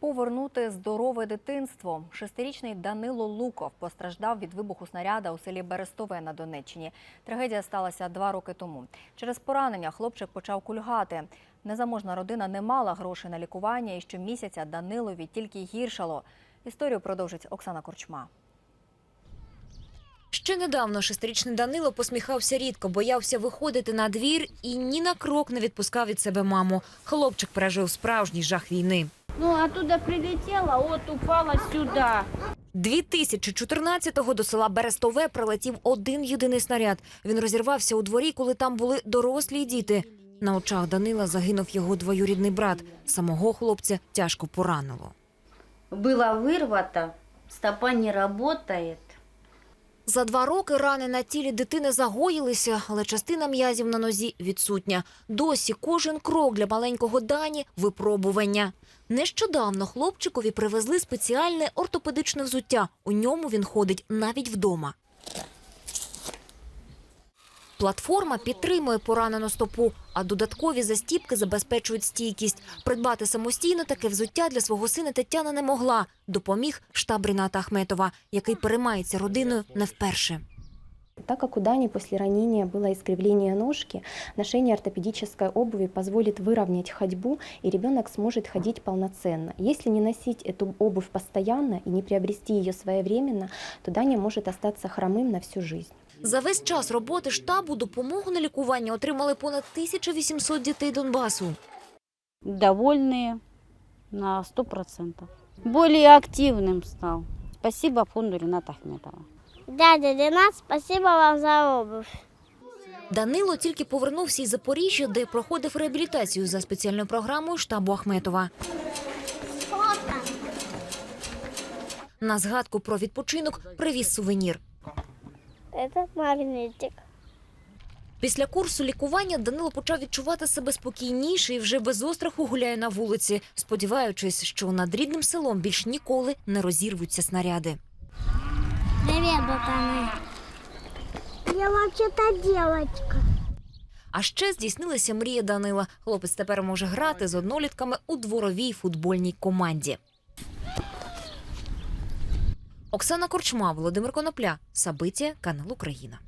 Повернути здорове дитинство. Шестирічний Данило Луков постраждав від вибуху снаряда у селі Берестове на Донеччині. Трагедія сталася два роки тому. Через поранення хлопчик почав кульгати. Незаможна родина не мала грошей на лікування, і щомісяця Данилові тільки гіршало. Історію продовжить Оксана Корчма. Ще недавно шестирічний Данило посміхався рідко, боявся виходити на двір і ні на крок не відпускав від себе маму. Хлопчик пережив справжній жах війни. Ну, оттуда прилетела, от упала сюда. 2014-го до села Берестове прилетів один єдиний снаряд. Він розірвався у дворі, коли там були дорослі й діти. На очах Данила загинув його двоюрідний брат. Самого хлопця тяжко поранило. Было вирвата, стопа не работает. За два роки рани на тілі дитини загоїлися, але частина м'язів на нозі відсутня. Досі кожен крок для маленького Дані – випробування. Нещодавно хлопчикові привезли спеціальне ортопедичне взуття. У ньому він ходить навіть вдома. Платформа підтримує поранену стопу, а додаткові застіпки забезпечують стійкість. Придбати самостійно таке взуття для свого сина Тетяна не могла. Допоміг штаб Ріната Ахметова, який переймається родиною не вперше. Так как у Дани после ранения было искривление ножки, ношение ортопедической обуви позволит выровнять ходьбу, и ребенок сможет ходить полноценно. Если не носить эту обувь постоянно и не приобрести ее своевременно, то Даня может остаться хромым на всю жизнь. За весь час роботи штабу допомогу на лікування отримали понад 1800 дітей Донбасу. Довольные на сто процентов. Более активным стал. Спасибо фонду Рената Ахметова. Дядя Ренат, спасибо вам за обувь. Данило тільки повернувся із Запоріжжя, де проходив реабілітацію за спеціальною програмою штабу Ахметова. На згадку про відпочинок привіз сувенір. Это магнитик. Після курсу лікування Данило почав відчувати себе спокійніше і вже без остраху гуляє на вулиці, сподіваючись, що над рідним селом більш ніколи не розірвуться снаряди. Привет, ботаны. Я вообще-то девочка. А ще здійснилася мрія Данила. Хлопець тепер може грати з однолітками у дворовій футбольній команді. Оксана Корчма, Володимир Конопля, Сабиття, канал Україна.